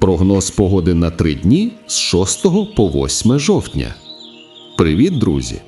Прогноз погоди на три дні з 6 по 8 жовтня. Привіт, друзі!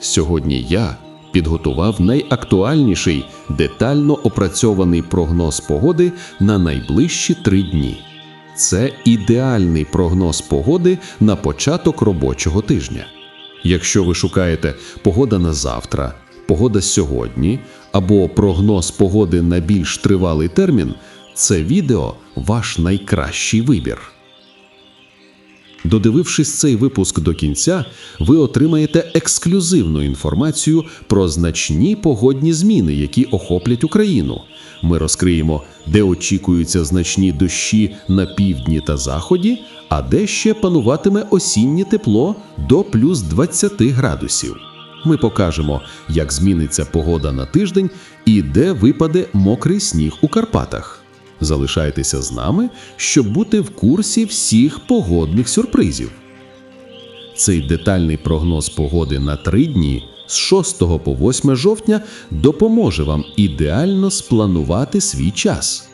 Сьогодні я підготував найактуальніший детально опрацьований прогноз погоди на найближчі три дні. Це ідеальний прогноз погоди на початок робочого тижня. Якщо ви шукаєте погода на завтра, погода сьогодні або прогноз погоди на більш тривалий термін, це відео ваш найкращий вибір. Додивившись цей випуск до кінця, ви отримаєте ексклюзивну інформацію про значні погодні зміни, які охоплять Україну. Ми розкриємо, де очікуються значні дощі на півдні та заході, а де ще пануватиме осіннє тепло до плюс 20 градусів. Ми покажемо, як зміниться погода на тиждень і де випаде мокрий сніг у Карпатах. Залишайтеся з нами, щоб бути в курсі всіх погодних сюрпризів. Цей детальний прогноз погоди на три дні з 6 по 8 жовтня допоможе вам ідеально спланувати свій час.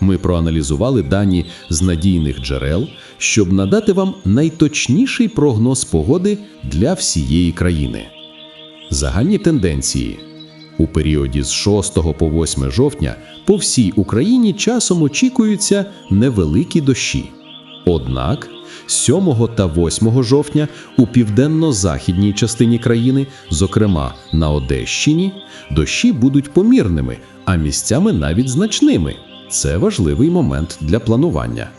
Ми проаналізували дані з надійних джерел, щоб надати вам найточніший прогноз погоди для всієї країни. Загальні тенденції. У періоді з 6 по 8 жовтня по всій Україні часом очікуються невеликі дощі. Однак 7 та 8 жовтня у південно-західній частині країни, зокрема на Одещині, дощі будуть помірними, а місцями навіть значними. Це важливий момент для планування.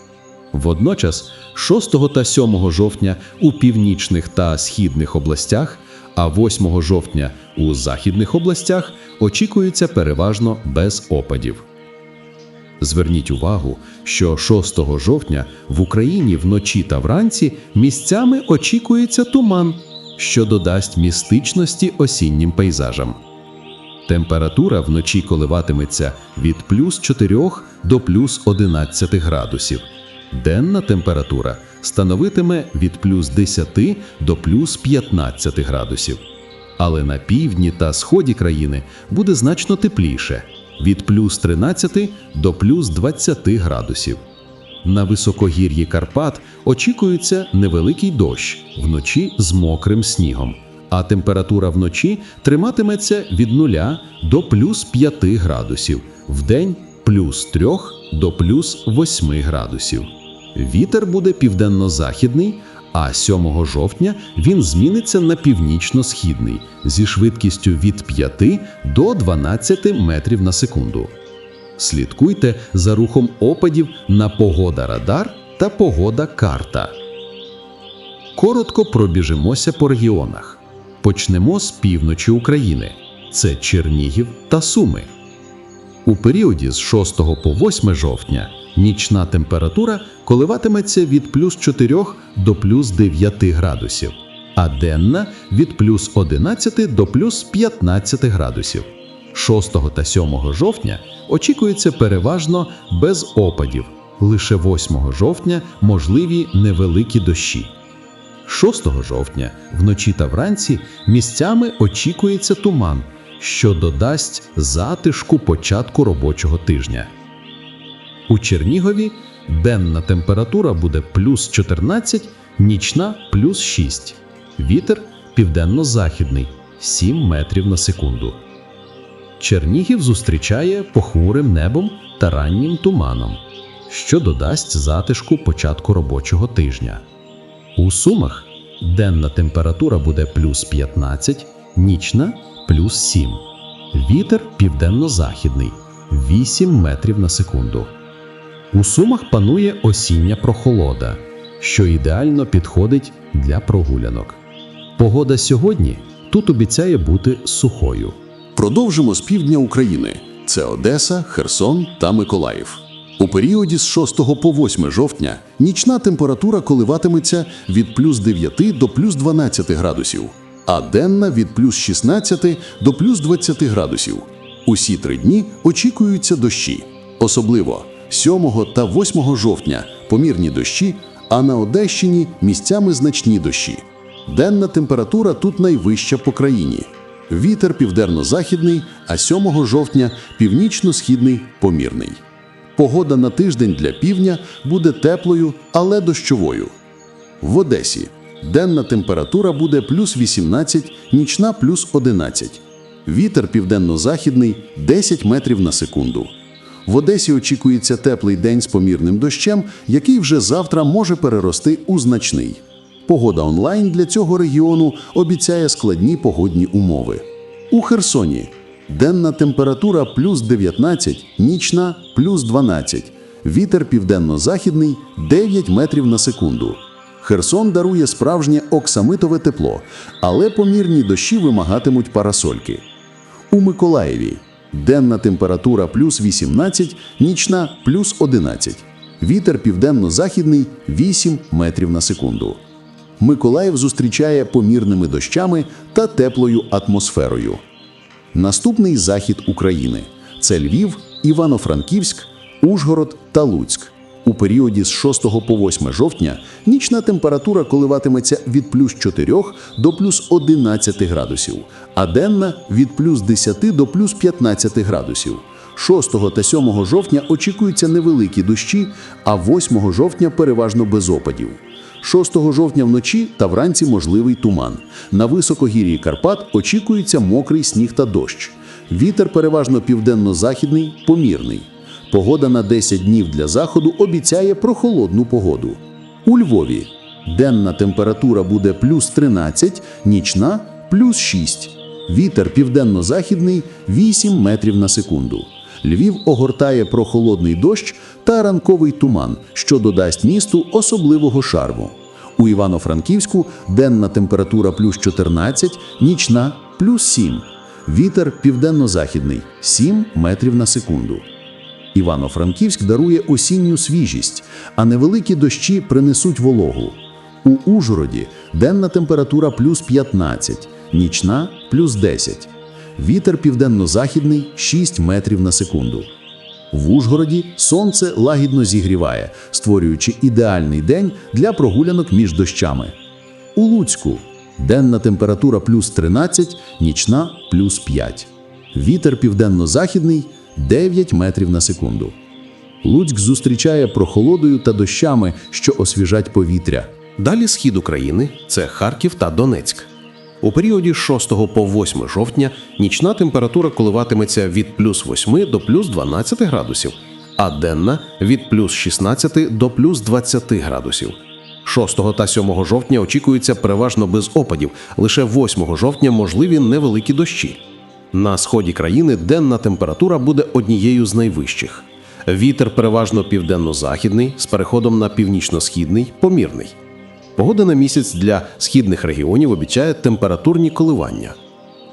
Водночас, 6 та 7 жовтня у північних та східних областях, а 8 жовтня у західних областях очікується переважно без опадів. Зверніть увагу, що 6 жовтня в Україні вночі та вранці місцями очікується туман, що додасть містичності осіннім пейзажам. Температура вночі коливатиметься від плюс 4 до плюс 11 градусів. Денна температура становитиме від плюс 10 до плюс 15 градусів. Але на півдні та сході країни буде значно тепліше від плюс 13 до плюс 20 градусів. На високогір'ї Карпат очікується невеликий дощ вночі з мокрим снігом, а температура вночі триматиметься від 0 до плюс 5 градусів, вдень плюс 3 до плюс 8 градусів. Вітер буде південно-західний, а 7 жовтня він зміниться на північно-східний зі швидкістю від 5 до 12 метрів на секунду. Слідкуйте за рухом опадів на погода радар та погода карта. Коротко пробіжимося по регіонах. Почнемо з півночі України. Це Чернігів та Суми. У періоді з 6 по 8 жовтня нічна температура коливатиметься від плюс 4 до плюс 9 градусів, а денна від плюс 11 до плюс 15 градусів. 6 та 7 жовтня очікується переважно без опадів. Лише 8 жовтня можливі невеликі дощі. 6 жовтня вночі та вранці місцями очікується туман, що додасть затишку початку робочого тижня. У Чернігові денна температура буде плюс 14, нічна плюс 6. Вітер південно-західний 7 метрів на секунду. Чернігів зустрічає похмурим небом та раннім туманом, що додасть затишку початку робочого тижня. У Сумах денна температура буде плюс 15, нічна плюс 7. Вітер південно-західний 8 метрів на секунду. У Сумах панує осіння прохолода, що ідеально підходить для прогулянок. Погода сьогодні тут обіцяє бути сухою. Продовжимо з півдня України. Це Одеса, Херсон та Миколаїв. У періоді з 6 по 8 жовтня нічна температура коливатиметься від плюс 9 до плюс 12 градусів, а денна від плюс 16 до плюс 20 градусів. Усі три дні очікуються дощі. Особливо 7 та 8 жовтня помірні дощі, а на Одещині місцями значні дощі. Денна температура тут найвища по країні. Вітер південно-західний, а 7 жовтня північно-східний помірний. Погода на тиждень для півдня буде теплою, але дощовою. В Одесі денна температура буде плюс 18, нічна плюс 11. Вітер південно-західний 10 метрів на секунду. В Одесі очікується теплий день з помірним дощем, який вже завтра може перерости у значний. Погода онлайн для цього регіону обіцяє складні погодні умови. У Херсоні денна температура плюс 19, нічна плюс 12. Вітер південно-західний 9 метрів на секунду. Херсон дарує справжнє оксамитове тепло, але помірні дощі вимагатимуть парасольки. У Миколаєві денна температура плюс 18, нічна плюс 11. Вітер південно-західний 8 метрів на секунду. Миколаїв зустрічає помірними дощами та теплою атмосферою. Наступний захід України це Львів, Івано-Франківськ, Ужгород та Луцьк. У періоді з 6 по 8 жовтня нічна температура коливатиметься від плюс 4 до плюс 11 градусів, а денна від плюс 10 до плюс 15 градусів. 6 та 7 жовтня очікуються невеликі дощі, а 8 жовтня переважно без опадів. 6 жовтня вночі та вранці можливий туман. На високогір'ї Карпат очікується мокрий сніг та дощ. Вітер переважно південно-західний, помірний. Погода на 10 днів для заходу обіцяє прохолодну погоду. У Львові денна температура буде плюс 13, нічна плюс 6. Вітер південно-західний 8 метрів на секунду. Львів огортає прохолодний дощ та ранковий туман, що додасть місту особливого шарму. У Івано-Франківську денна температура плюс 14, нічна плюс 7. Вітер південно-західний 7 метрів на секунду. Івано-Франківськ дарує осінню свіжість, а невеликі дощі принесуть вологу. У Ужгороді денна температура плюс 15, нічна плюс 10. Вітер південно-західний 6 метрів на секунду. В Ужгороді сонце лагідно зігріває, створюючи ідеальний день для прогулянок між дощами. У Луцьку денна температура плюс 13, нічна плюс 5. Вітер південно-західний 9 метрів на секунду. Луцьк зустрічає прохолодою та дощами, що освіжать повітря. Далі схід України це Харків та Донецьк. У періоді з 6 по 8 жовтня нічна температура коливатиметься від плюс 8 до плюс 12 градусів, а денна від плюс 16 до плюс 20 градусів. 6 та 7 жовтня очікується переважно без опадів, лише 8 жовтня можливі невеликі дощі. На сході країни денна температура буде однією з найвищих. Вітер переважно південно-західний з переходом на північно-східний, помірний. Погода на місяць для східних регіонів обіцяє температурні коливання.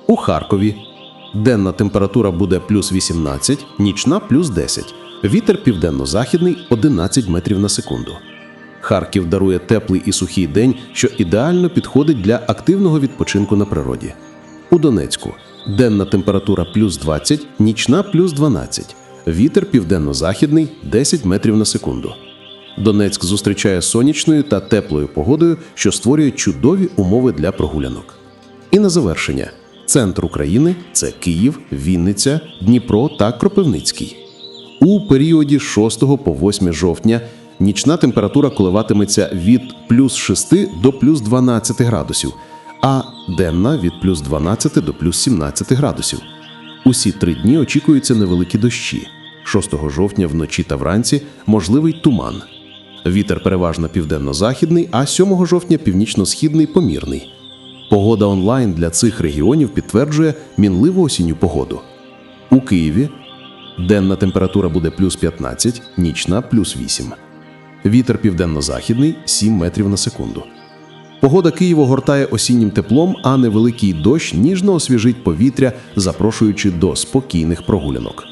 У Харкові денна температура буде плюс 18, нічна плюс 10. Вітер південно-західний 11 метрів на секунду. Харків дарує теплий і сухий день, що ідеально підходить для активного відпочинку на природі. У Донецьку денна температура плюс 20, нічна плюс 12. Вітер південно-західний 10 метрів на секунду. Донецьк зустрічає сонячною та теплою погодою, що створює чудові умови для прогулянок. І на завершення: центр України це Київ, Вінниця, Дніпро та Кропивницький. У періоді з 6 по 8 жовтня нічна температура коливатиметься від плюс 6 до плюс 12 градусів, а денна від плюс 12 до плюс 17 градусів. Усі три дні очікуються невеликі дощі. 6 жовтня вночі та вранці можливий туман. Вітер переважно південно-західний, а 7 жовтня північно-східний помірний. Погода онлайн для цих регіонів підтверджує мінливу осінню погоду. У Києві денна температура буде плюс 15, нічна плюс 8. Вітер південно-західний 7 метрів на секунду. Погода Києва гортає осіннім теплом, а невеликий дощ ніжно освіжить повітря, запрошуючи до спокійних прогулянок.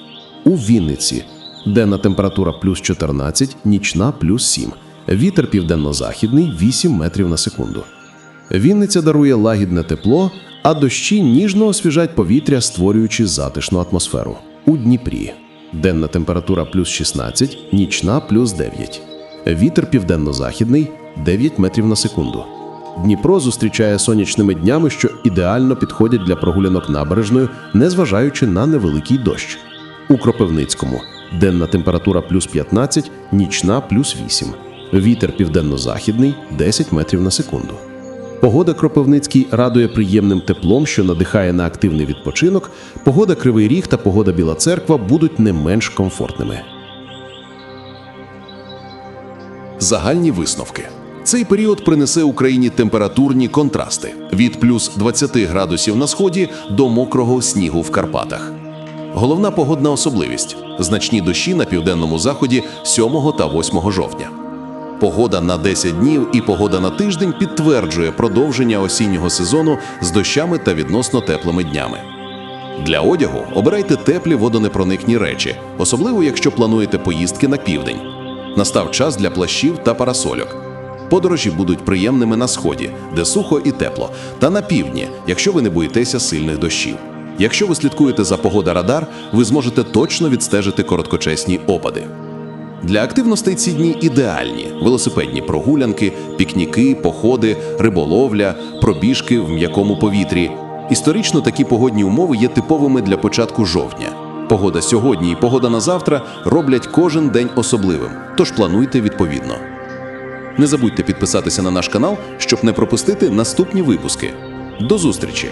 У Вінниці денна температура плюс 14, нічна плюс 7. Вітер південно-західний 8 метрів на секунду. Вінниця дарує лагідне тепло, а дощі ніжно освіжать повітря, створюючи затишну атмосферу. У Дніпрі денна температура плюс 16, нічна плюс 9. Вітер південно-західний 9 метрів на секунду. Дніпро зустрічає сонячними днями, що ідеально підходять для прогулянок набережною, незважаючи на невеликий дощ. У Кропивницькому Денна температура плюс 15, нічна плюс 8. Вітер південно-західний 10 метрів на секунду. Погода Кропивницький радує приємним теплом, що надихає на активний відпочинок. Погода Кривий Ріг та погода Біла Церква будуть не менш комфортними. Загальні висновки. Цей період принесе Україні температурні контрасти від плюс 20 градусів на сході до мокрого снігу в Карпатах. Головна погодна особливість значні дощі на південному заході 7 та 8 жовтня. Погода на 10 днів і погода на тиждень підтверджує продовження осіннього сезону з дощами та відносно теплими днями. Для одягу обирайте теплі водонепроникні речі, особливо якщо плануєте поїздки на південь. Настав час для плащів та парасольок. Подорожі будуть приємними на сході, де сухо і тепло, та на півдні, якщо ви не боїтеся сильних дощів. Якщо ви слідкуєте за погода радар, ви зможете точно відстежити короткочасні опади. Для активностей ці дні ідеальні: велосипедні прогулянки, пікніки, походи, риболовля, пробіжки в м'якому повітрі. Історично такі погодні умови є типовими для початку жовтня. Погода сьогодні і погода на завтра роблять кожен день особливим, тож плануйте відповідно. Не забудьте підписатися на наш канал, щоб не пропустити наступні випуски. До зустрічі!